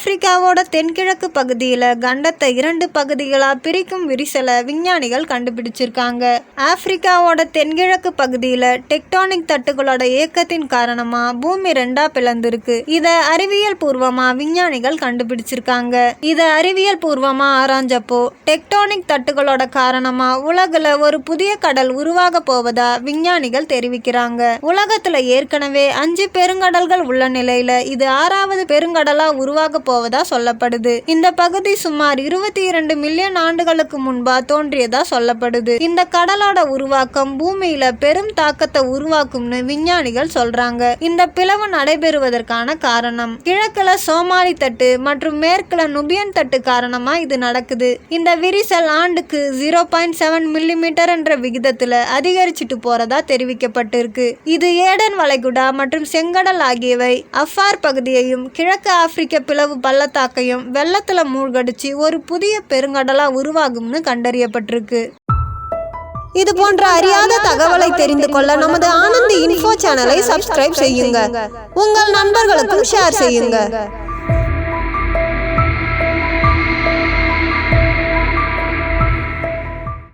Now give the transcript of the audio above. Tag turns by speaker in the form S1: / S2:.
S1: ஆப்பிரிக்காவோட தென்கிழக்கு பகுதியில் கண்டத்தை இரண்டு பகுதிகளாக பிரிக்கும் விரிசலை விஞ்ஞானிகள் கண்டுபிடிச்சிருக்காங்க ஆப்பிரிக்காவோட தென்கிழக்கு பகுதியில் டெக்டானிக் தட்டுகளோட இயக்கத்தின் காரணமாக பூமி ரெண்டா பிளந்திருக்கு இதை அறிவியல் பூர்வமாக விஞ்ஞானிகள் கண்டுபிடிச்சிருக்காங்க இதை அறிவியல் பூர்வமாக ஆராய்ஞ்சப்போ டெக்டானிக் தட்டுகளோட காரணமாக உலகில் ஒரு புதிய கடல் உருவாக போவதா விஞ்ஞானிகள் தெரிவிக்கிறாங்க உலகத்தில் ஏற்கனவே அஞ்சு பெருங்கடல்கள் உள்ள நிலையில் இது ஆறாவது பெருங்கடலாக உருவாக போவதா சொல்லப்படுது இந்த பகுதி சுமார் இருபத்தி இரண்டு மில்லியன் ஆண்டுகளுக்கு முன்பா தோன்றியதா சொல்லப்படுது இந்த கடலோட உருவாக்கம் பூமியில பெரும் தாக்கத்தை உருவாக்கும்னு விஞ்ஞானிகள் சொல்றாங்க இந்த பிளவு நடைபெறுவதற்கான காரணம் கிழக்குல சோமாலி தட்டு மற்றும் மேற்குல நுபியன் தட்டு காரணமா இது நடக்குது இந்த விரிசல் ஆண்டுக்கு ஜீரோ பாயிண்ட் செவன் மில்லிமீட்டர் என்ற விகிதத்துல அதிகரிச்சுட்டு போறதா தெரிவிக்கப்பட்டிருக்கு இது ஏடன் வளைகுடா மற்றும் செங்கடல் ஆகியவை அஃபார் பகுதியையும் கிழக்கு ஆப்பிரிக்க பிளவு பள்ளத்தாக்கையும் வெள்ளத்தில் மூழ்கடிச்சு ஒரு புதிய பெருங்கடலாக உருவாகும்னு கண்டறியப்பட்டிருக்கு
S2: இது போன்ற அறியாத தகவலை தெரிந்து கொள்ள நமது ஆனந்த் இன்ஃபோ சேனலை சப்ஸ்கிரைப் செய்யுங்க உங்கள் நண்பர்களுக்கும் ஷேர் செய்யுங்க